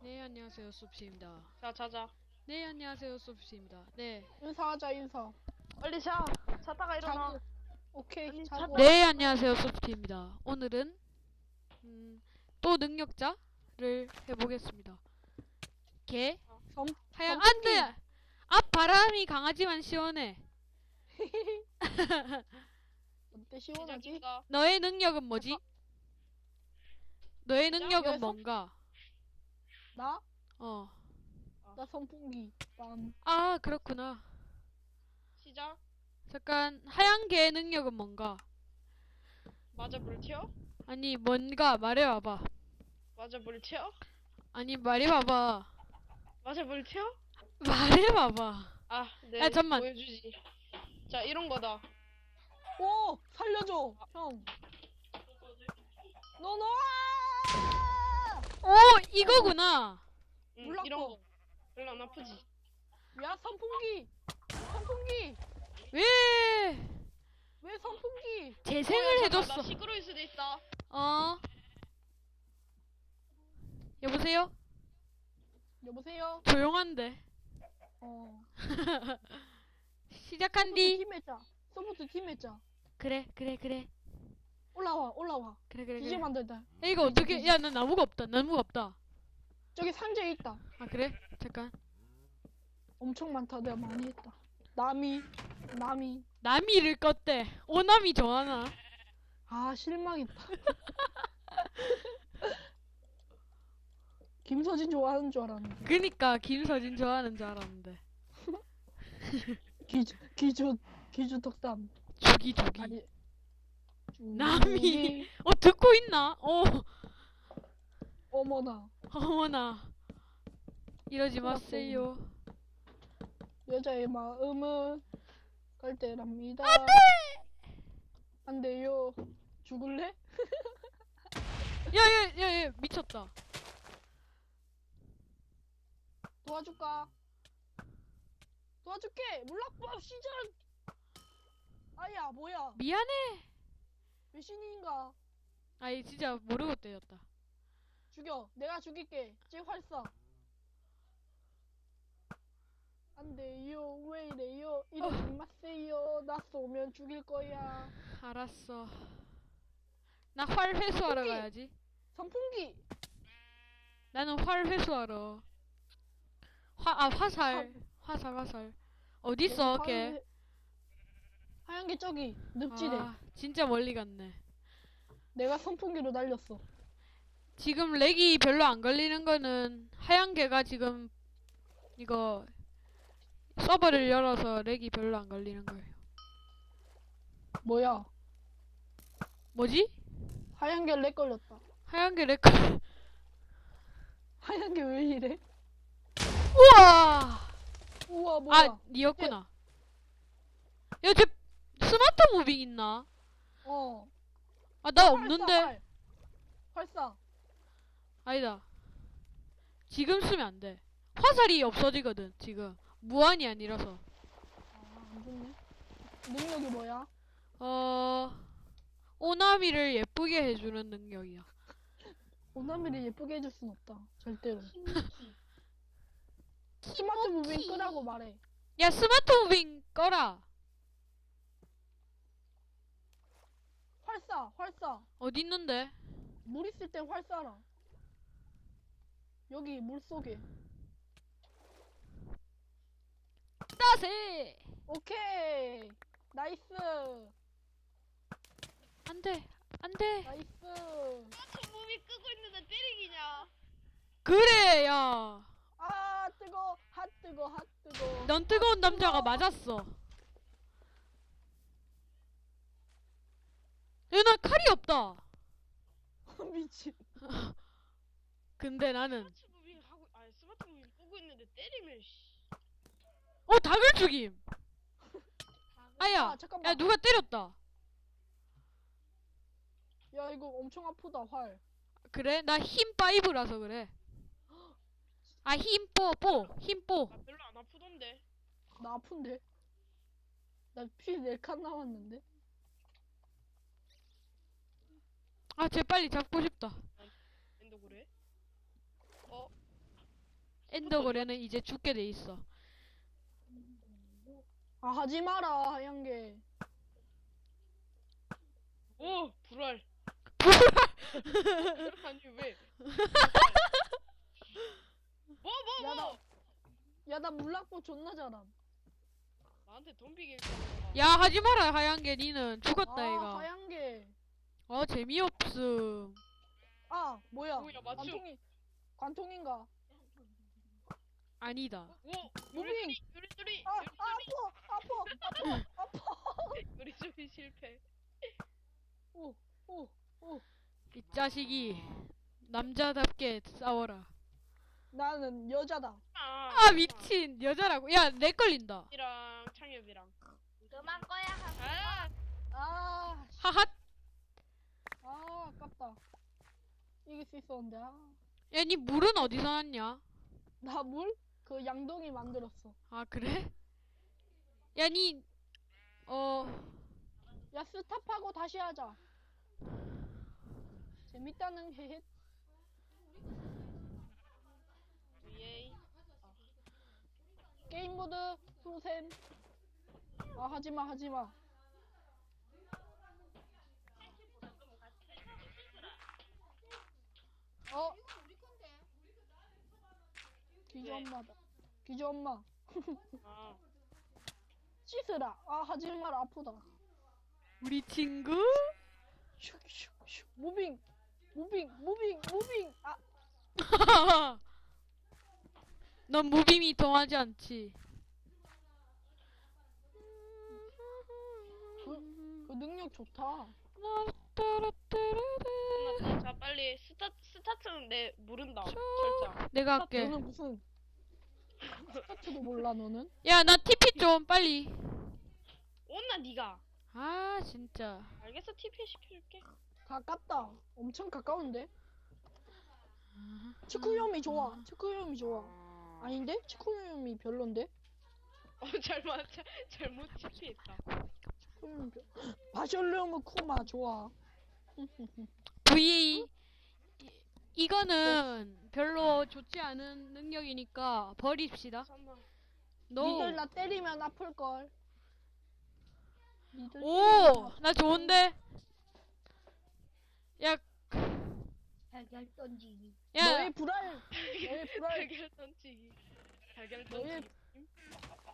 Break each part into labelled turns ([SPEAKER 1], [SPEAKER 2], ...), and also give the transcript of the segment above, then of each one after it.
[SPEAKER 1] 네 안녕하세요 숲씨입니다.
[SPEAKER 2] 자, 자자.
[SPEAKER 1] 네 안녕하세요 숲씨입니다. 네.
[SPEAKER 3] 인사하자 인사.
[SPEAKER 2] 빨리 자. 자다가 일어나.
[SPEAKER 3] 자고. 오케이 자고.
[SPEAKER 1] 네 안녕하세요 숲씨입니다. 오늘은 음, 또 능력자를 해 보겠습니다.
[SPEAKER 3] 개섬
[SPEAKER 1] 하얀. 안돼. 앞 바람이 강하지만 시원해.
[SPEAKER 3] 어때 시원하지?
[SPEAKER 1] 너의 능력은 뭐지? 너의 능력은
[SPEAKER 3] 야,
[SPEAKER 1] 뭔가?
[SPEAKER 3] 나?
[SPEAKER 1] 어.
[SPEAKER 3] 나 선풍기. 빰.
[SPEAKER 1] 아 그렇구나.
[SPEAKER 2] 시작.
[SPEAKER 1] 잠깐 하얀 개의 능력은 뭔가?
[SPEAKER 2] 맞아, 물 튀어?
[SPEAKER 1] 아니 뭔가 말해봐봐.
[SPEAKER 2] 맞아, 물 튀어?
[SPEAKER 1] 아니 말해봐봐.
[SPEAKER 2] 맞아, 물 튀어?
[SPEAKER 1] 말해봐봐.
[SPEAKER 2] 아, 네.
[SPEAKER 1] 아, 잠만.
[SPEAKER 2] 보여주지. 자, 이런 거다.
[SPEAKER 3] 오 살려줘 형. 너너.
[SPEAKER 1] 오 이거구나.
[SPEAKER 2] 응,
[SPEAKER 3] 몰랐어.
[SPEAKER 2] 이런 거. 별로 안 아프지?
[SPEAKER 3] 야 선풍기. 선풍기.
[SPEAKER 1] 왜
[SPEAKER 3] 왜 선풍기?
[SPEAKER 1] 재생을
[SPEAKER 2] 어, 잠깐,
[SPEAKER 1] 해줬어?
[SPEAKER 2] 나 시끄러울 수도 있어.
[SPEAKER 1] 어. 여보세요?
[SPEAKER 3] 여보세요.
[SPEAKER 1] 조용한데.
[SPEAKER 3] 어.
[SPEAKER 1] 시작한디.
[SPEAKER 3] 팀 했자. 서포트 팀 했자.
[SPEAKER 1] 그래 그래 그래
[SPEAKER 3] 올라와 올라와.
[SPEAKER 1] 그래 그래
[SPEAKER 3] 기지
[SPEAKER 1] 그래.
[SPEAKER 3] 만들다.
[SPEAKER 1] 야, 이거 어떻게? 야 나 나무가 없다. 나무가 없다.
[SPEAKER 3] 저기 상자에 있다.
[SPEAKER 1] 아 그래? 잠깐.
[SPEAKER 3] 엄청 많다. 내가 많이 했다. 나미. 나미.
[SPEAKER 1] 나미를 껐대. 오나미 좋아하나?
[SPEAKER 3] 아 실망했다. 김서진 좋아하는 줄 알았는데.
[SPEAKER 1] 그니까 김서진 좋아하는 줄 알았는데.
[SPEAKER 3] 기주 기주 기주 덕담.
[SPEAKER 1] 죽이 죽이.
[SPEAKER 3] 아니.
[SPEAKER 1] 남이. 어 듣고 있나? 어
[SPEAKER 3] 어머나
[SPEAKER 1] 어머나. 이러지 마세요.
[SPEAKER 3] 여자의 마음은 갈대랍니다. 안 돼요. 죽을래?
[SPEAKER 1] 야야야야 미쳤다.
[SPEAKER 3] 도와줄까? 도와줄게. 물락법 시전. 아야 뭐야?
[SPEAKER 1] 미안해.
[SPEAKER 3] 몇 신인가?
[SPEAKER 1] 아이 진짜 모르고 때렸다.
[SPEAKER 3] 죽여. 내가 죽일게. 제 활사. 안 돼요. 왜 이래요? 이러지 마세요. 나 쏘면 죽일 거야.
[SPEAKER 1] 알았어. 나 활 회수하러. 가야지.
[SPEAKER 3] 선풍기.
[SPEAKER 1] 나는 활 회수하러. 화, 아, 화살. 화살, 화살. 어딨어, 걔?
[SPEAKER 3] 하얀 게- 하얀 게 저기 늪지대.
[SPEAKER 1] 아, 진짜 멀리 갔네.
[SPEAKER 3] 내가 선풍기로 날렸어.
[SPEAKER 1] 지금 렉이 별로 안 걸리는 거는 하얀 개가 지금 이거 서버를 열어서 렉이 별로 안 걸리는 거예요.
[SPEAKER 3] 뭐야?
[SPEAKER 1] 뭐지?
[SPEAKER 3] 하얀 게 렉 걸렸다.
[SPEAKER 1] 하얀 개렉 걸.
[SPEAKER 3] 하얀 게 왜 이래?
[SPEAKER 1] 우와!
[SPEAKER 3] 우와 뭐야?
[SPEAKER 1] 아, 니였구나. 야, 쟤 스마트 무빙 있나?
[SPEAKER 3] 어.
[SPEAKER 1] 아,
[SPEAKER 3] 나활 쏴,
[SPEAKER 1] 없는데.
[SPEAKER 3] 활. 활사.
[SPEAKER 1] 아니다. 지금 쓰면 안 돼. 화살이 없어지거든, 지금. 무한이 아니라서.
[SPEAKER 3] 아, 안 좋네. 능력이 뭐야?
[SPEAKER 1] 어, 오나미를 예쁘게 해주는 능력이야.
[SPEAKER 3] 오나미를 예쁘게 해줄 순 없다. 절대로. 스마트 무빙 끄라고 말해.
[SPEAKER 1] 야, 스마트 무빙 꺼라.
[SPEAKER 3] 활사, 활사.
[SPEAKER 1] 어디 있는데?
[SPEAKER 3] 물 있을 땐 활사라. 여기 물 속에.
[SPEAKER 1] 따세!
[SPEAKER 3] 오케이. 나이스.
[SPEAKER 1] 안 돼, 안 돼.
[SPEAKER 3] 나이스.
[SPEAKER 2] 몸이 끄고 있는데 때리기냐?
[SPEAKER 1] 그래, 야.
[SPEAKER 3] 아 뜨거. 핫 뜨거. 핫 뜨거.
[SPEAKER 1] 넌 뜨거운 남자가 맞았어. 야, 나 칼이 없다.
[SPEAKER 3] 미친.
[SPEAKER 1] 근데 나는,
[SPEAKER 2] 스마트 무빙 하고, 아, 스마트 무빙 끄고 있는데 때리면, 씨.
[SPEAKER 1] 어, 닭을 죽임. 아야,
[SPEAKER 3] 아, 잠깐만.
[SPEAKER 1] 야, 누가 때렸다.
[SPEAKER 3] 야 이거 엄청 아프다 활.
[SPEAKER 1] 그래? 나 힘 파이브라서 그래. 아, 힘 뽀, 뽀, 힘 뽀.
[SPEAKER 2] 나 별로 안 아프던데.
[SPEAKER 3] 나 아픈데. 나피네칸 남았는데.
[SPEAKER 1] 아, 쟤 빨리 잡고 싶다.
[SPEAKER 2] 엔도 그래? 어?
[SPEAKER 1] 엔더 거래는 이제 죽게 돼 있어.
[SPEAKER 3] 아 하지 마라 하얀 게.
[SPEAKER 2] 오 불알. 아니 왜? 뭐뭐
[SPEAKER 3] 야, 나-
[SPEAKER 2] 뭐?
[SPEAKER 3] 야 나 물락보 존나 잘함.
[SPEAKER 2] 나한테 덤비게.
[SPEAKER 1] 야 하지 마라 하얀 게 니는 죽었다
[SPEAKER 3] 아
[SPEAKER 1] 이가.
[SPEAKER 3] 하얀 게.
[SPEAKER 1] 어 재미없음.
[SPEAKER 3] 아 뭐야?
[SPEAKER 2] 뭐야 맞춤.
[SPEAKER 3] 관통이 관통인가?
[SPEAKER 2] 오
[SPEAKER 1] 아니다.
[SPEAKER 3] 무빙.
[SPEAKER 2] 요리 요리 요리
[SPEAKER 3] 아, 아 아파 아파 아파 아파.
[SPEAKER 2] 요리 요리 실패.
[SPEAKER 3] 오 오.
[SPEAKER 1] 이 자식이 남자답게 싸워라.
[SPEAKER 3] 나는 여자다.
[SPEAKER 1] 아 미친 여자라고. 야 내 걸린다.
[SPEAKER 2] 이랑 창엽이랑.
[SPEAKER 4] 그만 거야.
[SPEAKER 2] 아
[SPEAKER 3] 아, 씨.
[SPEAKER 1] 하핫.
[SPEAKER 3] 아 아깝다. 이길 수 있었는데. 아.
[SPEAKER 1] 야니 물은 어디서 났냐?
[SPEAKER 3] 나 물? 그 양동이 만들었어.
[SPEAKER 1] 아 그래? 야니 어.
[SPEAKER 3] 야 스탑하고 다시 하자. 재밌다는 헤헷.
[SPEAKER 2] 예이.
[SPEAKER 3] 게임 모드 풍샘. 아 하지마 하지마. 어?
[SPEAKER 2] 왜?
[SPEAKER 3] 엄마다. 기주 엄마.
[SPEAKER 2] 아
[SPEAKER 3] 씻으라. 아 하지 마라 아프다.
[SPEAKER 1] 우리 친구?
[SPEAKER 3] 슉 슉 슉. 무빙. 무빙 무빙 무빙. 아
[SPEAKER 1] 넌 무빙이 통하지 않지.
[SPEAKER 3] 그 능력 좋다.
[SPEAKER 2] 끝났다. 자 빨리 스타 스타트는 내 모른다. 철자.
[SPEAKER 1] 내가 할게.
[SPEAKER 3] 너는 무슨 스타트도 몰라 너는?
[SPEAKER 1] 야 나 TP 좀 빨리.
[SPEAKER 2] 온나 네가.
[SPEAKER 1] 아 진짜.
[SPEAKER 2] 알겠어 TP 시켜줄게.
[SPEAKER 3] 가깝다. 엄청 가까운데? 치쿠요미 좋아. 치쿠요미 좋아. 아닌데? 치쿠요미 별론데?
[SPEAKER 2] 어 잘못 잘, 잘못 TP했다.
[SPEAKER 3] 치쿠요미 별... 바셜르무 쿠마 좋아.
[SPEAKER 1] V 이- 이거는 별로 좋지 않은 능력이니까 버립시다.
[SPEAKER 2] 잠깐만.
[SPEAKER 3] 니들
[SPEAKER 1] 너.
[SPEAKER 3] 나 때리면 아플 걸. 니들 때리면
[SPEAKER 1] 오,
[SPEAKER 3] 아플-
[SPEAKER 1] 나 좋은데. 야,
[SPEAKER 4] 달걀 던지기.
[SPEAKER 1] 야,
[SPEAKER 3] 너의 불알. 너의 불알.
[SPEAKER 2] 달걀 던지기. 달걀
[SPEAKER 3] 너의-
[SPEAKER 2] 던지기.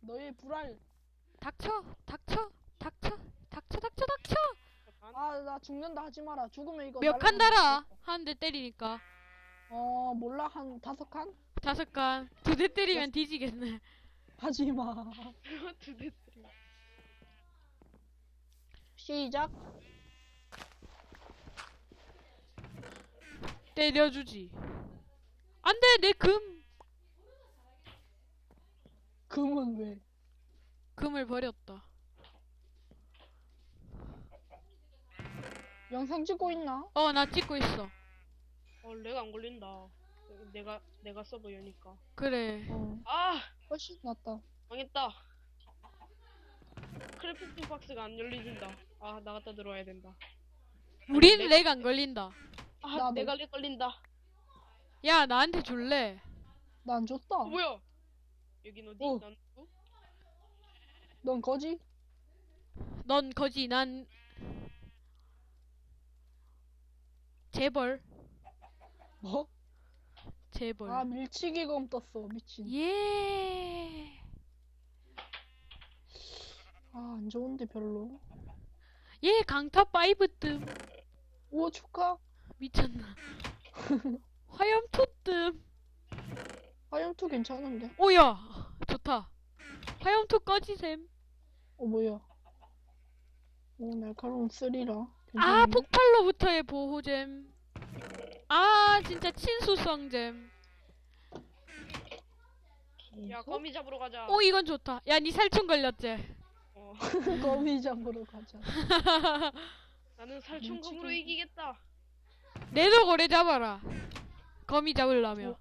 [SPEAKER 3] 너의 불알.
[SPEAKER 1] 닥쳐, 닥쳐, 닥쳐, 닥쳐, 닥쳐, 닥쳐.
[SPEAKER 3] 아 나 죽는다 하지 마라. 죽으면 이거
[SPEAKER 1] 몇 칸
[SPEAKER 3] 날라간다.
[SPEAKER 1] 달아? 한대 때리니까.
[SPEAKER 3] 어 몰라 한 다섯 칸?
[SPEAKER 1] 다섯 칸. 두 대 때리면 뒤지겠네.
[SPEAKER 3] 하지 마.
[SPEAKER 2] 두대
[SPEAKER 3] 시작.
[SPEAKER 1] 때려주지. 안 돼, 내 금.
[SPEAKER 3] 금은 왜?
[SPEAKER 1] 금을 버렸다.
[SPEAKER 3] 영상 찍고 있나?
[SPEAKER 1] 어, 나 찍고 있어.
[SPEAKER 2] 어 내가 안 걸린다. 내가 내가 서버 여니까.
[SPEAKER 1] 그래.
[SPEAKER 3] 어
[SPEAKER 2] 아
[SPEAKER 3] 훨씬 낫다.
[SPEAKER 2] 망했다. 크래프팅 박스가 안 열리진다. 아 나갔다 들어와야 된다.
[SPEAKER 1] 우린
[SPEAKER 2] 내-
[SPEAKER 1] 렉안 걸린다.
[SPEAKER 2] 아
[SPEAKER 3] 나도.
[SPEAKER 2] 내가 렉 걸린다.
[SPEAKER 1] 야, 나한테 줄래?
[SPEAKER 3] 나 안 줬다.
[SPEAKER 2] 어 뭐야? 여긴 어디?
[SPEAKER 3] 어.
[SPEAKER 2] 난 누구?
[SPEAKER 3] 넌 거지?
[SPEAKER 1] 넌 거지, 난 재벌,
[SPEAKER 3] 뭐?
[SPEAKER 1] 재벌.
[SPEAKER 3] 아 밀치기 검 떴어 미친.
[SPEAKER 1] 예.
[SPEAKER 3] 아 안 좋은데 별로.
[SPEAKER 1] 얘 강타 5 뜸.
[SPEAKER 3] 오 축하.
[SPEAKER 1] 미쳤나. 화염 투 뜸.
[SPEAKER 3] 화염투 괜찮은데.
[SPEAKER 1] 오야. 좋다. 화염 투 꺼지셈.
[SPEAKER 3] 어 뭐야? 오 날카로운 쓰리라.
[SPEAKER 1] 아,
[SPEAKER 3] 괜찮은데?
[SPEAKER 1] 폭발로부터의 보호잼. 아, 진짜 친수성잼.
[SPEAKER 2] 야 거미 잡으러 가자.
[SPEAKER 1] 오, 이건 좋다. 야, 니 살충 걸렸지?
[SPEAKER 2] 어.
[SPEAKER 3] 거미 잡으러 가자.
[SPEAKER 2] 나는 살충검으로
[SPEAKER 3] 밀치기.
[SPEAKER 2] 이기겠다.
[SPEAKER 1] 내도 고래 잡아라. 거미 잡으려면.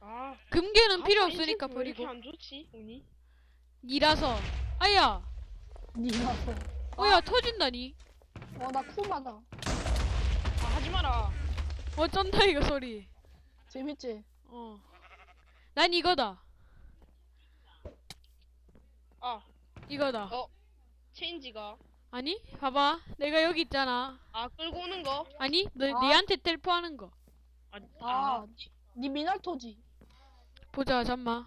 [SPEAKER 2] 아.
[SPEAKER 1] 금괴는 필요
[SPEAKER 2] 아,
[SPEAKER 1] 없으니까
[SPEAKER 2] 인생 왜 이렇게
[SPEAKER 1] 버리고.
[SPEAKER 2] 안 좋지 운이?
[SPEAKER 1] 니라서. 아야.
[SPEAKER 3] 니가서.
[SPEAKER 1] 오야, 터진다니.
[SPEAKER 3] 어나 쿠마다.
[SPEAKER 2] 아 하지 마라.
[SPEAKER 1] 어 쩐다, 이거 소리.
[SPEAKER 3] 재밌지?
[SPEAKER 1] 어. 난 이거다.
[SPEAKER 2] 아
[SPEAKER 1] 이거다.
[SPEAKER 2] 어. 체인지가
[SPEAKER 1] 아니? 봐봐. 내가 여기 있잖아.
[SPEAKER 2] 아 끌고 오는 거.
[SPEAKER 1] 아니? 너,
[SPEAKER 3] 아.
[SPEAKER 1] 니한테 텔포하는 거.
[SPEAKER 2] 아,
[SPEAKER 3] 아,
[SPEAKER 2] 아.
[SPEAKER 3] 니 미나토지.
[SPEAKER 1] 보자, 잠만.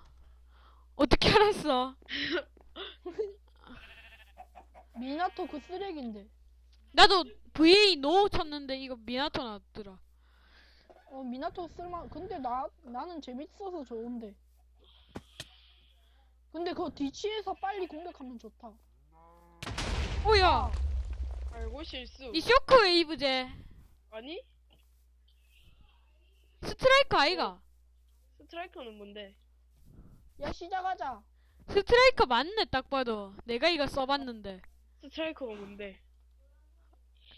[SPEAKER 1] 어떻게 알았어?
[SPEAKER 3] 미나토 그 쓰레기인데.
[SPEAKER 1] 나도 VA 노 쳤는데 이거 미나토 나왔더라.
[SPEAKER 3] 어, 미나토 쓸만. 근데 나 나는 재밌어서 좋은데. 근데 그거 뒤치에서 빨리 공격하면 좋다.
[SPEAKER 1] 오야!
[SPEAKER 2] 알고 실수.
[SPEAKER 1] 이 쇼크 웨이브제.
[SPEAKER 2] 아니
[SPEAKER 1] 스트라이커 아이가?
[SPEAKER 2] 스트라이커는 뭔데?
[SPEAKER 3] 야 시작하자.
[SPEAKER 1] 스트라이커 맞네, 딱 봐도. 내가 이거 써봤는데.
[SPEAKER 2] 스트라이커가 뭔데?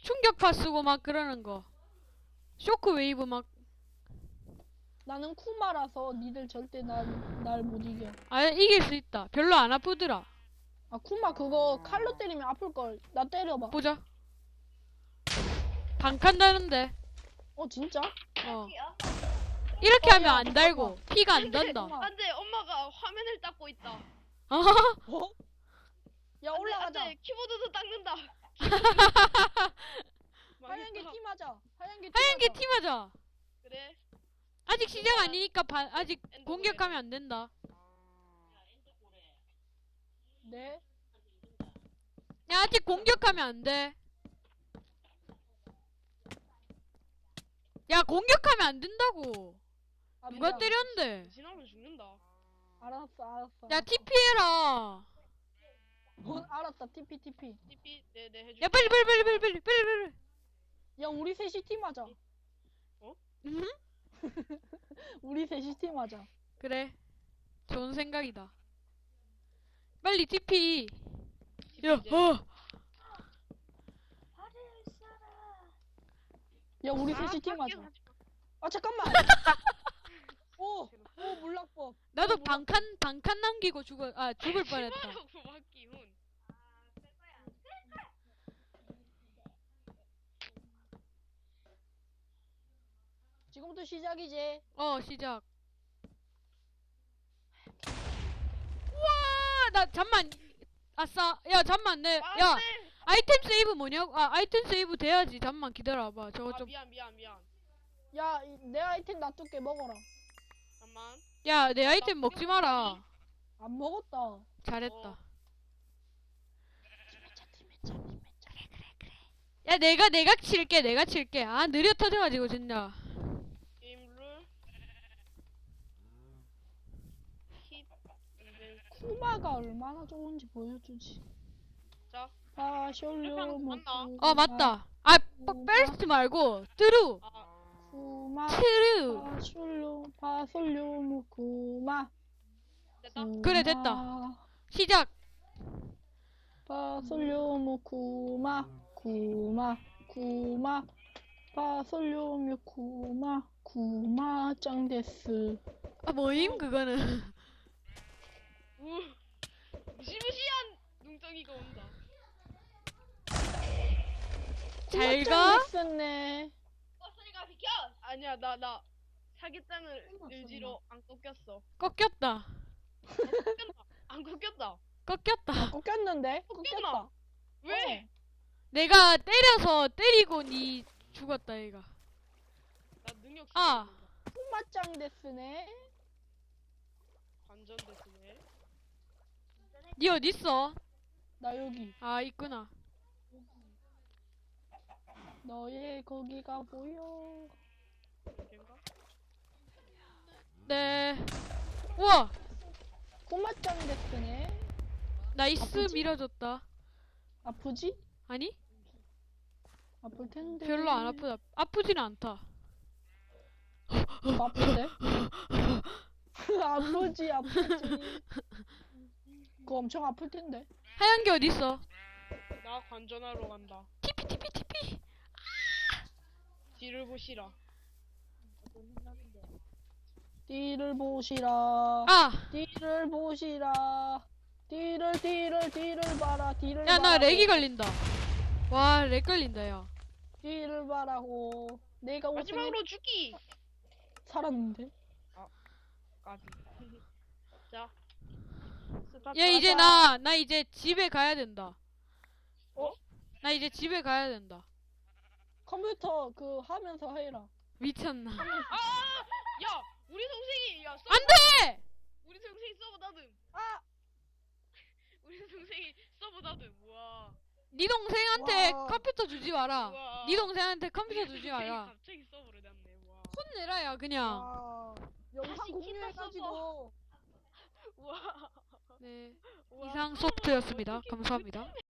[SPEAKER 1] 충격파 쓰고 막 그러는 거. 쇼크 웨이브 막,
[SPEAKER 3] 나는 쿠마라서 니들 절대 날 못 이겨.
[SPEAKER 1] 아, 이길 수 있다. 별로 안 아프더라.
[SPEAKER 3] 아 쿠마 그거 칼로 때리면 아플 걸. 나 때려봐.
[SPEAKER 1] 보자. 반칸다는데.
[SPEAKER 3] 어 진짜?
[SPEAKER 1] 어. 이렇게
[SPEAKER 3] 어,
[SPEAKER 1] 하면
[SPEAKER 3] 야,
[SPEAKER 1] 안 달고, 피가 안 단다.
[SPEAKER 2] 안돼 엄마가 화면을 닦고 있다.
[SPEAKER 1] 어?
[SPEAKER 3] 어? 야
[SPEAKER 2] 안돼
[SPEAKER 3] 올라가자.
[SPEAKER 2] 안돼 키보드도 닦는다.
[SPEAKER 3] 하얀 게
[SPEAKER 2] 망했다.
[SPEAKER 3] 팀하자. 하얀 게
[SPEAKER 1] 하얀 게
[SPEAKER 3] 팀하자.
[SPEAKER 1] 팀하자.
[SPEAKER 2] 그래.
[SPEAKER 1] 아직 시작 아니니까 바, 아직. 공격하면 안 된다.
[SPEAKER 3] 네.
[SPEAKER 1] 야, 아직 공격하면 안 돼. 야, 공격하면 안 된다고.
[SPEAKER 3] 아,
[SPEAKER 1] 누가. 때렸는데?
[SPEAKER 2] 지나면 죽는다.
[SPEAKER 3] 알았어 알았어.
[SPEAKER 1] 야, TP 해라.
[SPEAKER 3] 뭔 알았다 TP TP.
[SPEAKER 2] TP 네네 해줄게.
[SPEAKER 1] 야, 빨리, 빨리, 빨리, 빨리, 빨리, 빨리, 빨리.
[SPEAKER 3] 야 우리 셋이 팀하자.
[SPEAKER 1] 음?
[SPEAKER 3] 우리 셋이 팀하자.
[SPEAKER 1] 그래. 좋은 생각이다. 빨리 TP.
[SPEAKER 2] TP
[SPEAKER 1] 야,
[SPEAKER 2] 이제.
[SPEAKER 1] 어.
[SPEAKER 3] 우리
[SPEAKER 2] 아,
[SPEAKER 3] 셋이
[SPEAKER 2] 밖에
[SPEAKER 3] 팀하자. 아 잠깐만. 오, 오 몰락법.
[SPEAKER 1] 나도? 반칸, 반칸 남기고 죽어, 아, 죽을 뻔했다.
[SPEAKER 2] 하라고 막기훈.
[SPEAKER 3] 지금부터 시작이지.
[SPEAKER 1] 어, 시작. 우와, 나, 잠만. 아싸. 야, 잠만, 내, 야,
[SPEAKER 2] 안돼.
[SPEAKER 1] 아이템 세이브 뭐냐고? 아, 아이템 세이브 돼야지. 잠만 기다려봐. 저거
[SPEAKER 2] 아
[SPEAKER 1] 좀.
[SPEAKER 2] 미안 미안 미안.
[SPEAKER 3] 야, 이- 내 아이템 놔둘게 먹어라.
[SPEAKER 2] 잠만.
[SPEAKER 1] 야, 내 아이템 먹지 마라.
[SPEAKER 3] 안 먹었다.
[SPEAKER 1] 잘했다.
[SPEAKER 2] 어.
[SPEAKER 1] 야, 내가, 내가 칠게, 내가 칠게. 아, 느려 터져가지고, 진짜.
[SPEAKER 2] 게임 룰. 힛.
[SPEAKER 3] 쿠마가 얼마나 좋은지 보여주지.
[SPEAKER 2] 자.
[SPEAKER 3] 아, 숄로
[SPEAKER 2] 이렇게
[SPEAKER 3] 먹고.
[SPEAKER 1] 어, 맞다. 아, 뻑 뺄지 말고, 뚜루,
[SPEAKER 2] 아
[SPEAKER 3] 쿠마.
[SPEAKER 1] 트루.
[SPEAKER 3] 아, 숄로 파솔로 무쿠마.
[SPEAKER 2] 됐다.
[SPEAKER 1] 그래, 됐다. 시작.
[SPEAKER 3] 파솔로 무쿠마. 쿠마. 쿠마. 파솔로 무쿠마. 쿠마 짱 데스.
[SPEAKER 1] 아, 뭐임, 그거는.
[SPEAKER 2] 우. 무시무시한 눈덩이가 온다.
[SPEAKER 1] 잘 가.
[SPEAKER 3] 짱 데스네.
[SPEAKER 2] 버스니까 비켜. 아니야 나 나 사기장을 의지로 안 꺾였어.
[SPEAKER 1] 꺾였다.
[SPEAKER 2] 꺾였다. 안 꺾였다.
[SPEAKER 1] 꺾였다.
[SPEAKER 3] 꺾였는데?
[SPEAKER 2] 꺾였나?
[SPEAKER 3] 꺾였다.
[SPEAKER 2] 왜?
[SPEAKER 1] 내가 때려서 때리고 니 죽었다, 얘가.
[SPEAKER 2] 나 능력
[SPEAKER 1] 아.
[SPEAKER 2] 키워준다.
[SPEAKER 3] 쿠마 짱 데스네.
[SPEAKER 2] 관전 됐네.
[SPEAKER 1] 니 어딨어?
[SPEAKER 3] 나 여기.
[SPEAKER 1] 아, 있구나.
[SPEAKER 3] 너의 거기가 보여.
[SPEAKER 1] 네. 우와!
[SPEAKER 3] 꼬마 짱 데스네.
[SPEAKER 1] 나이스
[SPEAKER 3] 아프지?
[SPEAKER 1] 밀어줬다.
[SPEAKER 3] 아프지?
[SPEAKER 1] 아니?
[SPEAKER 3] 아플 텐데.
[SPEAKER 1] 별로 안 아프다. 아프진 않다.
[SPEAKER 3] 좀 아픈데? 아프지, 아프지. 그거 엄청 아플 텐데.
[SPEAKER 1] 하얀 게 어딨어?
[SPEAKER 2] 나 관전하러 간다.
[SPEAKER 1] 티피, 티피, 티피.
[SPEAKER 2] 뒤를 보시라.
[SPEAKER 3] 뒤를 보시라.
[SPEAKER 1] 아!
[SPEAKER 3] 뒤를 보시라. 뒤를, 뒤를, 뒤를 봐라. 뒤를
[SPEAKER 1] 야, 나
[SPEAKER 3] 봐라고.
[SPEAKER 1] 렉이 걸린다. 와, 렉 걸린다, 야.
[SPEAKER 3] 뒤를 봐라고. 내가
[SPEAKER 2] 마지막으로 죽기.
[SPEAKER 3] 살았는데.
[SPEAKER 2] 까비. 자. 스타트
[SPEAKER 1] 얘 이제. 나 나 이제 집에 가야 된다.
[SPEAKER 3] 어?
[SPEAKER 1] 나 이제 집에 가야 된다.
[SPEAKER 3] 컴퓨터 그 하면서 해라.
[SPEAKER 1] 미쳤나?
[SPEAKER 2] 야, 우리 동생이 야, 서버,
[SPEAKER 1] 안돼!
[SPEAKER 2] 우리 동생이 서버 닫음.
[SPEAKER 3] 아!
[SPEAKER 2] 우리 동생이 서버 닫음. 우와.
[SPEAKER 1] 네 동생한테
[SPEAKER 3] 와.
[SPEAKER 1] 컴퓨터 주지 마라.
[SPEAKER 2] 우와.
[SPEAKER 1] 네 동생한테 컴퓨터 주지
[SPEAKER 2] 동생이
[SPEAKER 1] 마라.
[SPEAKER 2] 갑자기 서버를 닫네. 와.
[SPEAKER 1] 혼내라야 그냥.
[SPEAKER 3] 아, 영상
[SPEAKER 2] 다시
[SPEAKER 3] 공유해가지고
[SPEAKER 2] 우와.
[SPEAKER 1] 네. 이상 소프트였습니다. 감사합니다.